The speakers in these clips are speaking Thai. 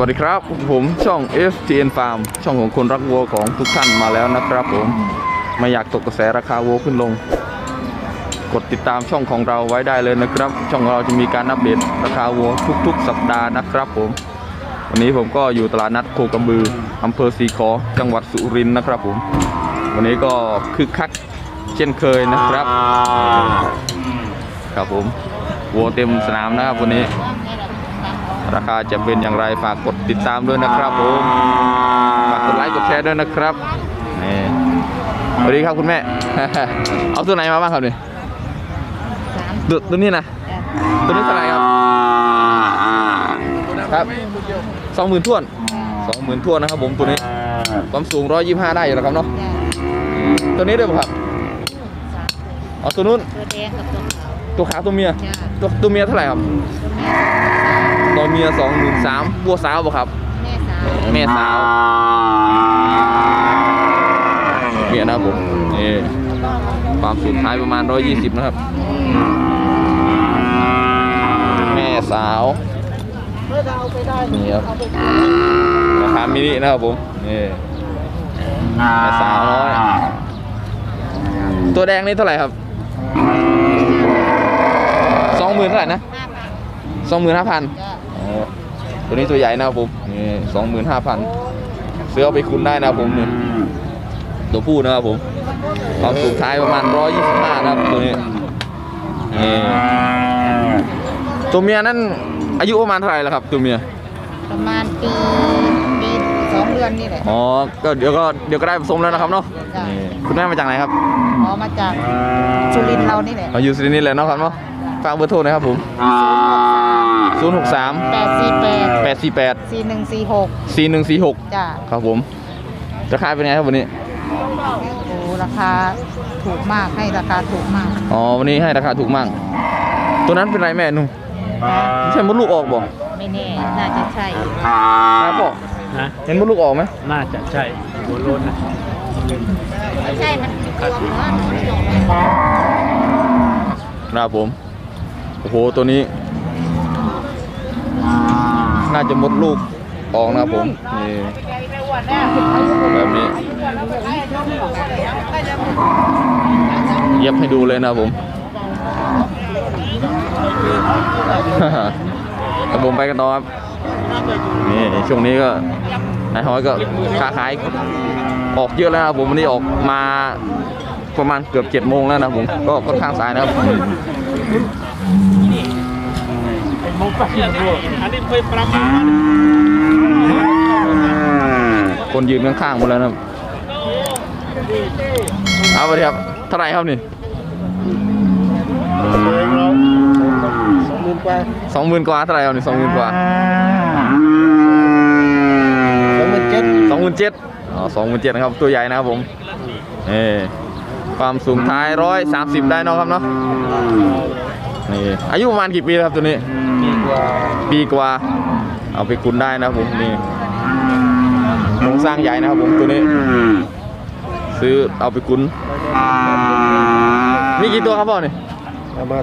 วัสดีครับ ผมช่อง FTN Farm ช่องของคนรักวัวของทุกท่านมาแล้วนะครับผมไม่อยากตกกระแสราคาวัวขึ้นลง กดติดตามช่องของเราไว้ได้เลยนะครับ ช่องของเราจะมีการอัปเดตราคาวัวทุก ๆ สัปดาห์นะครับผม วันนี้ผมก็อยู่ตลาดนัดโคกระบืออำเภอสีขอจังหวัดสุรินทร์นะครับผม วันนี้ก็คึกคักเช่นเคยนะครับ ครับผมวัวเต็มสนามนะครับวันนี้ ราคาจะเป็นอย่างไรฝากกดติดตามด้วยนะครับผมฝากกดไลค์กดแชร์ด้วยนะครับนี่สวัสดีครับคุณแม่ เอาตัวไหนมาบ้างครับนี่ตัวตัวนี้นะตัวนี้เท่าไหร่ครับครับสองหมื่นทวนสองหมื่นทวนนะครับผมตัวนี้ความสูงร้อยยี่ห้าได้อยู่แล้วครับเนาะตัวนี้ด้วยป่ะครับเอาตัวนู้นตัวแดงกับตัวขาวตัวขาวตัวเมียจ้าตัวตัวเมียเท่าไหร่ครับ ตัวแม่ตัวเมียสองหมื่นสามวัวสาวป่ะครับ แม่สาวแม่สาวเมียนะครับผมนี่ความสูงท้ายประมาณ 120 นะครับ แม่สาวนี่ครับราคามินินะครับผมนี่แม่สาวน้อยตัวแดงนี่เท่าไหร่ครับสองหมื่นเท่าไหร่นะห้าพันสองหมื่นห้าพันจ้า ตัวนี้ตัวใหญ่นะครับผมนี่สองหมื่นห้าพันซื้อเอาไปคุณได้นะครับผมนี่ตัวผู้นะครับผมความสูงท้ายประมาณร้อยยี่สิบห้านะครับตัวนี้นี่ตัวเมียนั่นอายุประมาณเท่าไหร่แล้วครับตัวเมียประมาณปีปีสองเดือนนี่แหละอ๋อก็เดี๋ยวก็เดี๋ยวก็ได้ผสมแล้วนะครับเนาะจ้ะนี่คุณแม่มาจากไหนครับพอมาจากสุรินทร์เรานี่แหละมาอยู่สุรินทร์นี่แหละเนาะครับเนาะฝากเบอร์โทรหนะครับผม ศูนย์หกสามแปดสี่แปดแปดสี่แปดสี่หนึ่งสี่หกสี่หนึ่งสี่หกจ้าครับผมราคาเป็นไงครับวันนี้โอ้ราคาถูกมากให้ราคาถูกมากอ๋อวันนี้ให้ราคาถูกมาก ตัวนั้นเป็นไรแม่หนุ่มไม่ใช่มดลูกออกบ่ไม่แน่น่าจะใช่ครับพ่อนะเห็นมดลูกออกไหมน่าจะใช่หัวโล้นนะไม่ใช่มันตัวเนื้อครับผมโอ้โหตัวนี้ น่าจะมดลูกออกนะครับผมนี่แบบนี้เย็บให้ดูเลยนะครับผมครับผมไปกันต่อครับนี่ช่วงนี้ก็นายฮอยก็ค้าขายออกเยอะแล้วนะผมวันนี้ออกมาประมาณเกือบเจ็ดโมงแล้วนะผมก็ค่อนข้างสายนะครับ มุกไปด้วยอันนี้เคยประมาคนยืนข้างๆหมดแล้วนะเอาไปครับเท่าไรครับนี่สองหมื่นกว่าสองหมื่นกว่าเท่าไรครับนี่สองหมื่นกว่าสองหมื่นเจ็ดสองหมื่นเจ็ดอ๋อสองหมื่นเจ็ดนะครับตัวใหญ่นะครับผมนี่ความสูงท้ายร้อยสามสิบได้นะครับเนาะนี่อายุประมาณกี่ปีครับตัวนี้ ปีกว่า เอาไปคุณได้นะครับผมนี่โครงสร้างใหญ่นะครับผมตัวนี้ ซื้อเอาไปคุณมีกี่ตัวครับพ่อนี่เอามา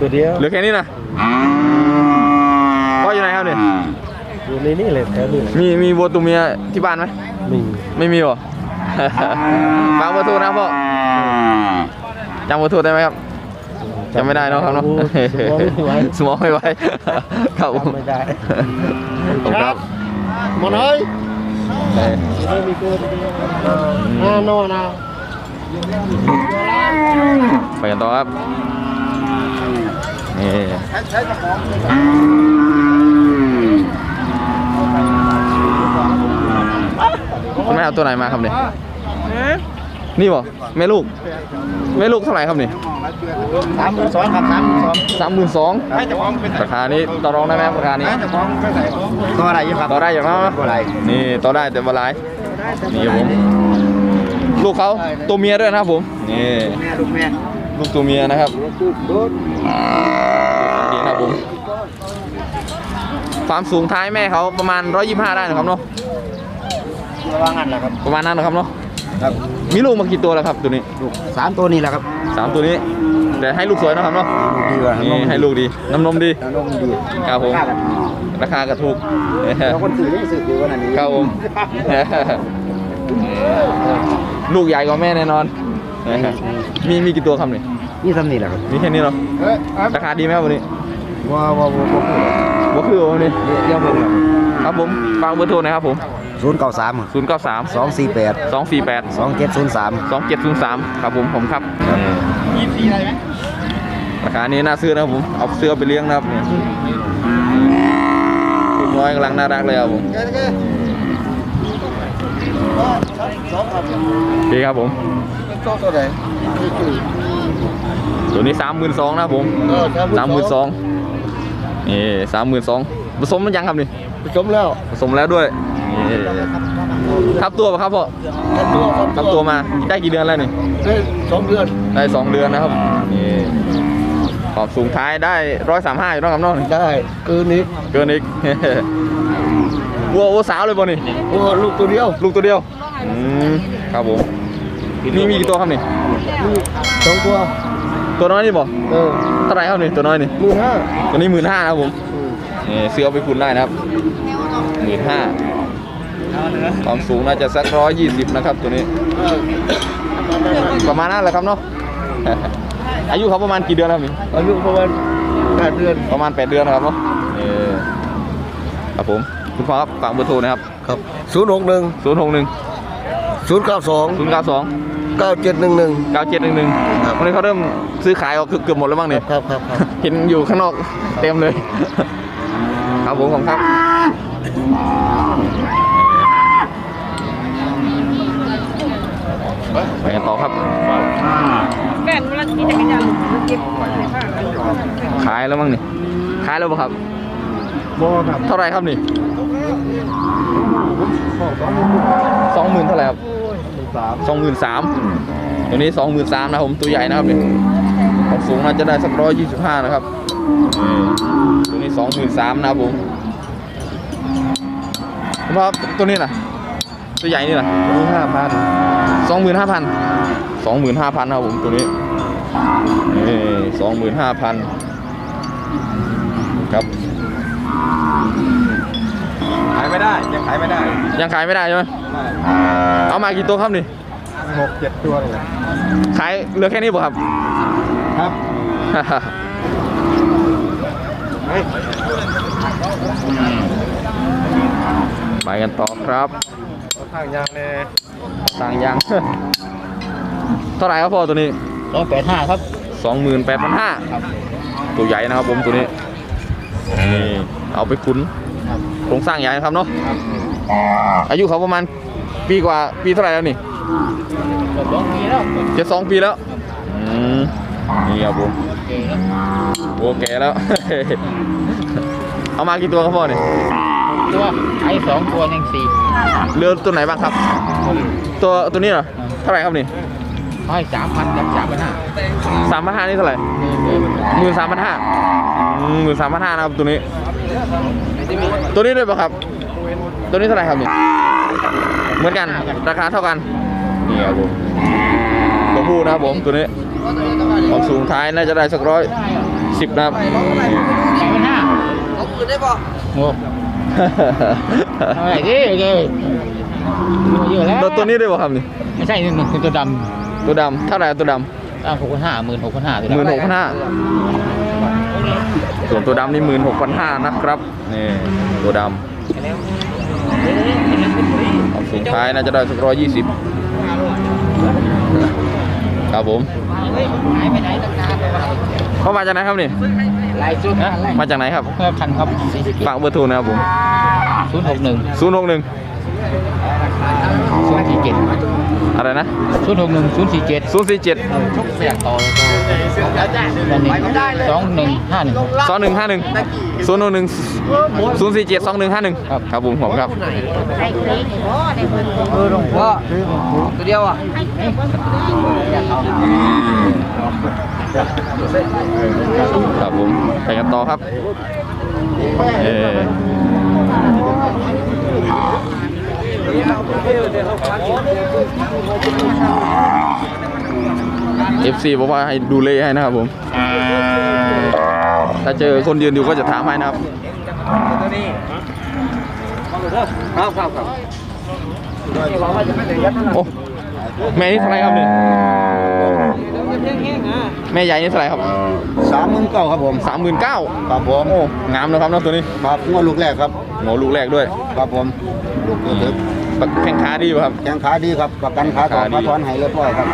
ตัวเดียวเหลือแค่นี้นะพ่ออยู่ไหนครับเนี่ยอยู่ในนี่เลยแถวนี้มีมีวัวตัวเมียที่บ้านไหมมีไม่มีหรอฝากเบอร์โทรนะครับพ่อจำเบอร์โทรได้ไหมครับ จำไม่ได้เนอะครับเนาะสมองไม่ไหวครับผมไม่ได้ผมครับหมดเลยไม่มีตัวเดียวอ่าโน่นะไปกันต่อครับนี่คุณแม่เอาตัวไหนมาครับเนี่ย นี่บ่แม่ลูกแม่ลูกเท่าไหร่ครับนี่สามหมื่นสองครับสามหมื่นสองสามหมื่นสองให้จะมองเป็นราคานี้ต่อรองได้ไหมครับราคานี้ให้จะมองเป็นไหนตัวอะไรอยู่ครับต่อได้อย่างนั้นตัวอะไรนี่ต่อได้แต่เวลานี่ครับผมลูกเขาตัวเมียด้วยนะครับผมนี่แม่ลูกแม่ลูกตัวเมียนะครับดูดนี่ครับผมความสูงท้ายแม่เขาประมาณ 125 ได้นะครับเนาะระวังอันนะครับประมาณนั้นนะครับเนาะ ครับมีลูกมากี่ตัวแล้วครับตัวนี้ลูกสามตัวนี้แหละครับสามตัวนี้แแต่ให้ลูกสวยนะครับเนาะดีกว่านี่ให้ลูกดีน้ำนมดีนมดีครับผมราคาก็ถูกแล้วคนสื่อนี่สื่อดีกว่านี้ครับผมลูกใหญ่กว่าแม่แน่นอน มีมีกี่ตัวครับนี่นี่ทำนี่แหละครับมีแค่นี้เนาะเอ้ยราคาดีไหมครับวันนี้ว้าวว้าวว้าวว่าคือวันนี้เดี๋ยวผม ครับผมฟังเบอร์โทรหนะครับผมศูนย์เก้าสาม0 9 3สองสี่แปด2 4 8สองเจ็ดศูนย์สาม2 7 0 3ครับผมผมครับราคานี้น่าซื้อนะครับผมเอาเสื้อไปเลี้ยงนะครับเนี่ยลูกน้อยกำลังน่ารักเลยครับผมโอเคครับผมตัวไหนตัวนี้สามหมื่นสองนะครับผมสามหมื่นสองนี่สามหมื่นสองผสมมันยังครับนี่ ผสมแล้วผสมแล้วด้วยนี่ทับตัวปะครับพ่อทับตัวครับทับตัวมาได้กี่เดือนแล้วนี่ได้สองเดือนได้สองเดือนนะครับนี่ขอบสูงท้ายได้ร้อยสามห้าอยู่เนอะครับเน้องได้คืนนี้เกินอีกวัววัวสาวเลยบ่นี่โอ้ลูกตัวเดียว ลูกตัวเดียวอืมครับผมนี่มีกี่ตัวครับนี่ลูกสองตัว ตัวน้อยนี่บ่เออเท่าไหร่ครับนี่ตัวน้อยนี่มือห้าตัวนี้หมื่นห้านะครับผม นี่ซื้อเอาไปคุณได้นะครับหมื่นห้าความสูงน่าจะสักร้อยยี่สิบนะครับตัวนี้ ประมาณนั้นแหละครับเนาะอายุเขาประมาณกี่เดือนครับนี่อายุประมาณแปดเดือนประมาณ8เดือนนะครับเนาะเออครับผมคุณพ่อครับฝากเบอร์โทรนะครับครับศูนย์หกหนึ่ง0 6 1ศูนย์เก้าสอง0 9 2เก้าเจ็ดหนึ่งหนึ่ง9 7 1 1วันนี้เขาเริ่มซื้อขายออกเกือบหมดแล้วบ้างเนี่ยครับครับครับเห็นอยู่ข้างนอกเต็มเลย ครับผมผมครับไปกันต่อครับแม่นเวลาขี่จักรยานเก็บขายแล้วมั้งนี่ ขายแล้วป่ะครับบอครับเท่าไหรครับนี่สองหมื่นเท่าไหร่ครับสามสองหมื่นสามตัวนี้สองหมื่นสามนะครับผมตัวใหญ่นะครับนี่ความสูงน่าจะได้สักร้อยยี่สิบห้านะครับ ตัวนี้สองหมื่นสามนะครับผมคุณพ่อครับตัวนี้น่ะ ตัวใหญ่นี่น่ะมีห้าพันสองหมื่นห้าพันสองหมื่นห้าพันนะครับผมตัวนี้นี่สองหมื่นห้าพันครับขายไม่ได้ยังขายไม่ได้ ยังขายไม่ได้ใช่ไหมเอามากี่ตัวครับนี่หกเจ็ดตัวเลยขายเหลือแค่นี้ป่ะครับ ครับเฮ้ย ไปกันต่อครับทางยางเลยต่างยาง เท่าไหร่ครับพ่อตัวนี้สองแปดห้าครับสองหมื่นแปดพันห้าตัวใหญ่นะครับผมตัวนี้นี่เอาไปคุ้นโครงสร้างใหญ่นะครับเนาะอายุเขาประมาณปีกว่าปีเท่าไหร่แล้วนี่สองปีแล้วเจ็ดสองปีแล้วอืมนี่ครับผม โอเคแล้ว เอามากี่ตัวครับพ่อเนี่ยตัวไอ้สองตัวหนึ่งสี่เรือตัวไหนบ้างครับ ตัวตัวนี้เหรอเท่าไหร่ครับนี่ให้สามพันกับสามพันห้าสามพันห้านี่เท่าไหร่หมื่นสามพันห้าหมื่นสามพันห้านะครับตัวนี้ ตัวนี้ด้วยป่ะครับ ตัวนี้เท่าไหร่ครับนี่เหมือนกันราคาเท่ากันนี่ครับผมตัวผู้นะครับผมตัวนี้ ความสูงท้ายน่าจะได้สักร้อยสิบนะครับสามพันห้าเอาคืนได้ป่ะโอ้อะไรดิเลยเยอะแล้วตัวตัวนี้ด้วยป่ะครับนี่ไม่ใช่นี่มันคือตัวดตัวดำเท่าไหร่ตัวดำตั้งหกพันห้าหมื่นหกพันห้าำหมื่นหกพันห้าส่วนตัวดำนี่หมื่นหกพันห้านะครับนี่ตัวดำความสูงท้ายน่าจะได้สักร้อยยี่สิบ ครับผมหายไปไหนตั้งนานเข้ามาจากไหนครับนี่ลายชุดนะมาจากไหนครับเพื่อพันครับสี่สิบฝากเบอร์โทรนะครับผมศูนย์หกหนึ่ง ศูนย์หกหนึ่งศูนย์สี่เจ็ดอะไรนะศูนย์หกหนึ่งศูนย์สี่เจ็ดศูนย์สี่เจ็ดไม่อยากต่อเลยวันนี้สองหนึ่งห้าหนึ่งสองหนึ่งห้าหนึ่งศูนย์หนึ่งศูนย์สี่เจ็ดสองหนึ่งห้าหนึ่งครับครับผมผมครับเออหลวงพ่อตัวเดียวอะครับผมไปกันต่อครับเออ FC บอกว่าให้ดูเลให้นะครับผม ถ้าเจอคนยืนอยู่ก็จะถามให้นะครับครับครับครับโอ้แม่นี่เท่าไหรครับนี่แม่ใหญ่นี่เท่าไหรครับสามหมื่นเก้าครับผมสามหมื่นเก้าครับผมโอ้งามนะครับเนาะตัวนี้ครับงวดลูกแรกครับโหลูกแรกด้วย ครับผมลูกเล็ก แข้งขาดีอยู่ครับ แข้งขาดีครับประกันขาต่อขาดีขาถอนให้เรียบร้อยครับ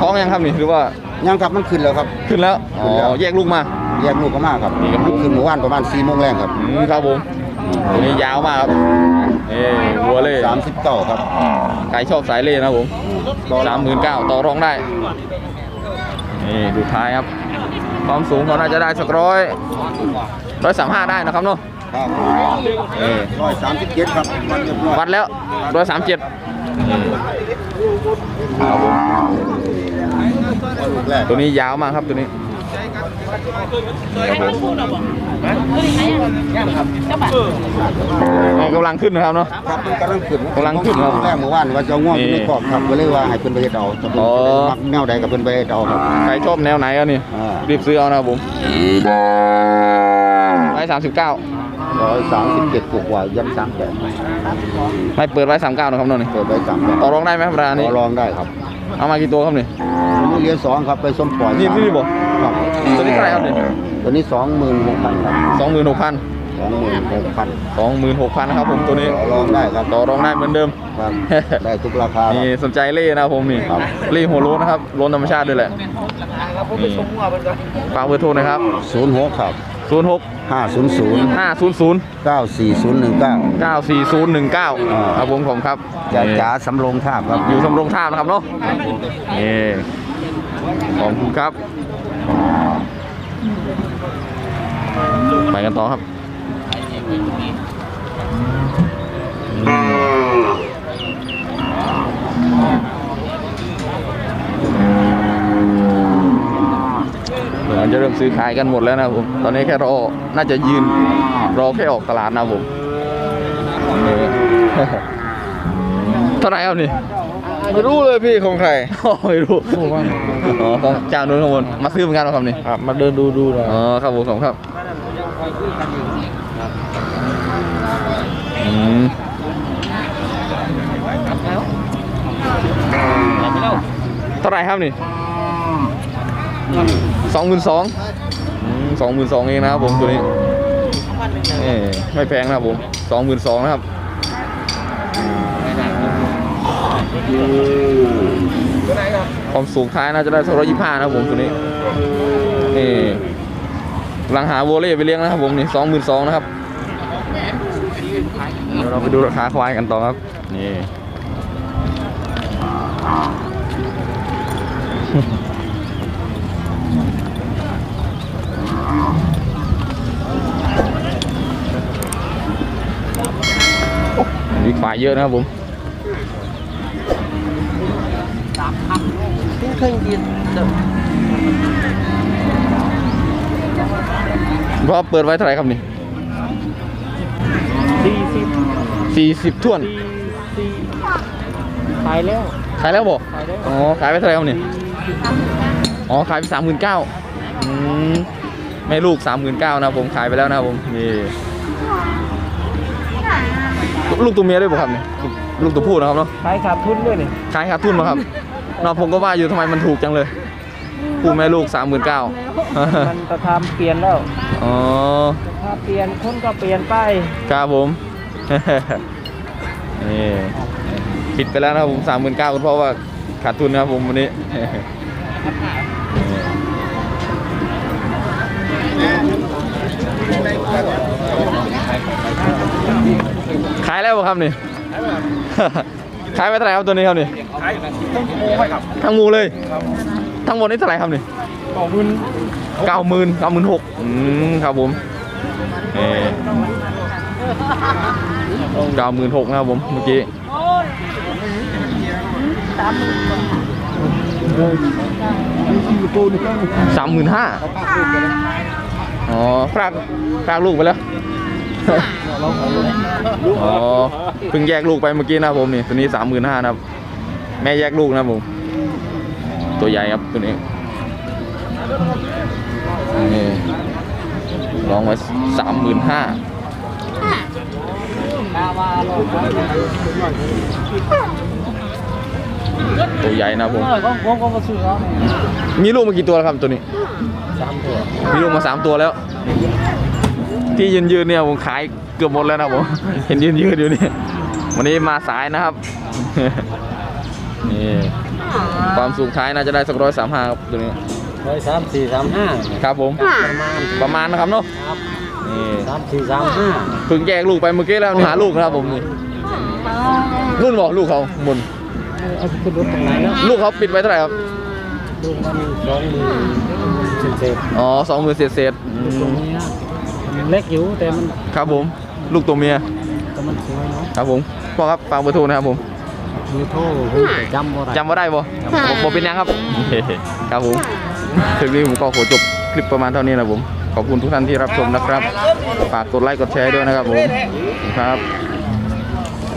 ท้องยังครับนี่หรือว่ายังครับมันขึ้นแล้วครับขึ้นแล้วอ๋ขึ้นแล้วอแยกลูกมาแยกลูกก็มากครับนี่ครับลูกขึ้นเมื่อวานประมาณสี่โมงแรงครับอืมครับผมตัวนี้ยาวมากครับเอ้วัวเล่สามสิบเก้าครับใครชอบสายเล่นะครับผมสามหมื่นเก้าต่อรองได้นี่ดูท้ายครับ ความสูงเขาน่าจะได้สักร้อยร้อยสามห้าได้นะครับเนาะ ครับเอ้ร้อยสามสิบเจ็ดครับมันเรียบร้อยวัดแล้วร้อยสามเจ็ดลูกแรกตัวนี้ยาวมากครับตัวนี้กำลังขึ้นนะครับเนาะครับมันกำลังขึ้นกำลังขึ้นครับแรกเมื่อวานว่าจะเอาง่วงนี่ไม่กรอบครับก็เลยว่าให้เพิ่นไปเฮ็ดเอาจะเป็นอ๋อมักแนวใดก็เพิ่นไปเฮ็ดเอาครับใครชอบแนวไหนอะนี่อ่ารีบซื้อเอานะครับผมร้อยสามสิบเก้า ร้อยสามสิบเจ็ดกว่ายันสามแปดไม่เปิดไว้สามเก้านะครับเนาะนี่เปิดไว้สามแปดต่อรองได้ไหมครับร้านต่นี้อรองได้ครับเอามากี่ตัวครับนี่นี่เรียนสองครับไปส้มปล่อยนี่สามนี่บอกครับตัวนี้เท่าไหร่ครับนี่ตัวนี้สองหมื่นหกพันครับสองหมื่นหกพันสองหมื่นหกพันสองหมื่นหกพันนะครับผมตัวนี้ต่อรองได้ครับต่อรองได้เหมือนเดิมครับได้ทุกราคานี่สนใจเล่นะครับผมนี่ครับเล่หัวโล้นนะครับโล้นธรรมชาติด้วยแหละนี่ฝากเบอร์โทรหนะครับศูนย์หกครับ ศูนย์หกห้าศูนย์ศูนย์ห้าศูนย์ศูนย์เก้าสี่ศูนย์หนึ่งเก้าเก้าสี่ศูนย์หนึ่งเก้าอ่าครับผมผมครับจ่านี่จ๋าสำโรงท่าบครับอยู่สำโรงท่าบนะครับเนาะนี่ขอบคุณครับ ไปกันต่อครับเหมือนจะเริ่ม ซื้อขายกันหมดแล้วนะครับผม ตอนนี้แค่รอ น่าจะยืนรอแค่ออกตลาดนะครับผมนี่เท่าไหร่ครับนี่ ไม่รู้เลยพี่ของใคร ไม่รู้ อ๋อของเจ้านู้นข้างบนมาซื้อเหมือนกันเหรอครับนี่ ครับมาเดินดูดูหน่อยอ๋อครับผมผมครับอืมเท่าไหร่ครับนี่ สองหมื่นสองสองหมื่นสองเองนะครับผมตัวนี้เอ้ไม่แพงนะครับผมสองหมื่นสองนะครับความสูงท้ายน่าจะได้สักร้อยยี่ห้านะครับผมตัวนี้นี่กำลังหาโวเล่ไปเลี้ยงนะครับผมนี่สองหมื่นสองนะครับเดี๋ยวเราไปดูราคาควายกันต่อครับนี่ มีควายเยอะนะครับผมพ่อเปิดไว้เท่าไหร่ครับนี่สี่สิบสี่สิบถ้วนขายแล้ว ขายแล้วบอกขายแล้วอ๋อ ขายไปเท่าไหร่ครับนี่อ๋อ ขายไปสามหมื่นเก้าอืม แม่ลูกสามหมื่นเก้านะผมขายไปแล้วนะครับผมนี่ลูกตัวเมียด้วยป่ะครับนี่ลูกลูกตัวผู้นะครับเนาะขายขาดทุนด้วยนี่ขายขาดทุนป่ะครับเนาะผมก็ว่าอยู่ทำไมมันถูกจังเลยผู้แม่ลูกสามหมื่นเก้ามันจะทำเปลี่ยนแล้วอ๋อถ้าเปลี่ยนคนก็เปลี่ยนไปครับผมนี่ปิดไปแล้วนะครับผมสามหมื่นเก้าเพราะว่าขาดทุนนะครับผมวันนี้ ขายแล้วบ่ครับนี่ ขายไปเท่าไหร่ครับตัวนี้ครับนี่ทั้งหมูเลย ทั้งหมดนี่เท่าไหร่ครับนี่ขอบคุณเก้าหมื่นเก้าหมื่นหกอืมครับผมเอเก้าหมื่นหกนะครับผมเมื่อกี้สามหมื่นห้า อ๋อพรากพรากลูกไปแล้วอ๋อเพิ่งแยกลูกไปเมื่อกี้นะครับผมนี่ตัวนี้สามหมื่นห้านะครับแม่แยกลูกนะครับผมตัวใหญ่ครับตัวนี้นี่ลองไว้สามหมื่นห้า ตัวใหญ่นะผมก็ผมก็มาซื้อเขามีลูกมากี่ตัวแล้วครับตัวนี้ สามตัวมีลูกมาสามตัวแล้ว ที่ยืนยืนๆเนี่ยผมขายเกือบหมดแล้วนะผม เห็นยืนยืนๆอยู่นี่วันนี้มาสายนะครับ นี่ความสูงท้ายน่าจะได้สักร้อยสามห้าครับตัวนี้ ร้อยสามสี่สามห้าครับผม ประมาณประมาณนะครับเนาะ ครับนี่สามสี่สามห้าเพิ่งแยกลูกไปเมื่อกี้แล้วหาลูกนะครับผมนี่รุ่นบอกลูกเขาบน เอาขึ้นรถตรงไหนแล้วลูกเขาปิดไว้เท่าไหร่ครับดูมันสองหมื่นเศษอ๋อสองหมื่นเศษเศษๆตรงนี้มันเล็กอยู่แต่มันครับผม ลูกตัวเมีย แต่มันสวยเนาะครับผมพ่อครับฟังเบอร์โทรนะครับผม มือโทษผมจำบ่ได้จำว่าได้บ่ผมผมเป็นยังครับ ครับผมคลิปนี้ผมก็ขอจบคลิปประมาณเท่านี้นะผม ขอบคุณทุกท่านที่รับชมนะครับ ฝากกดไลค์กดแชร์ด้วยนะครับผม ครับ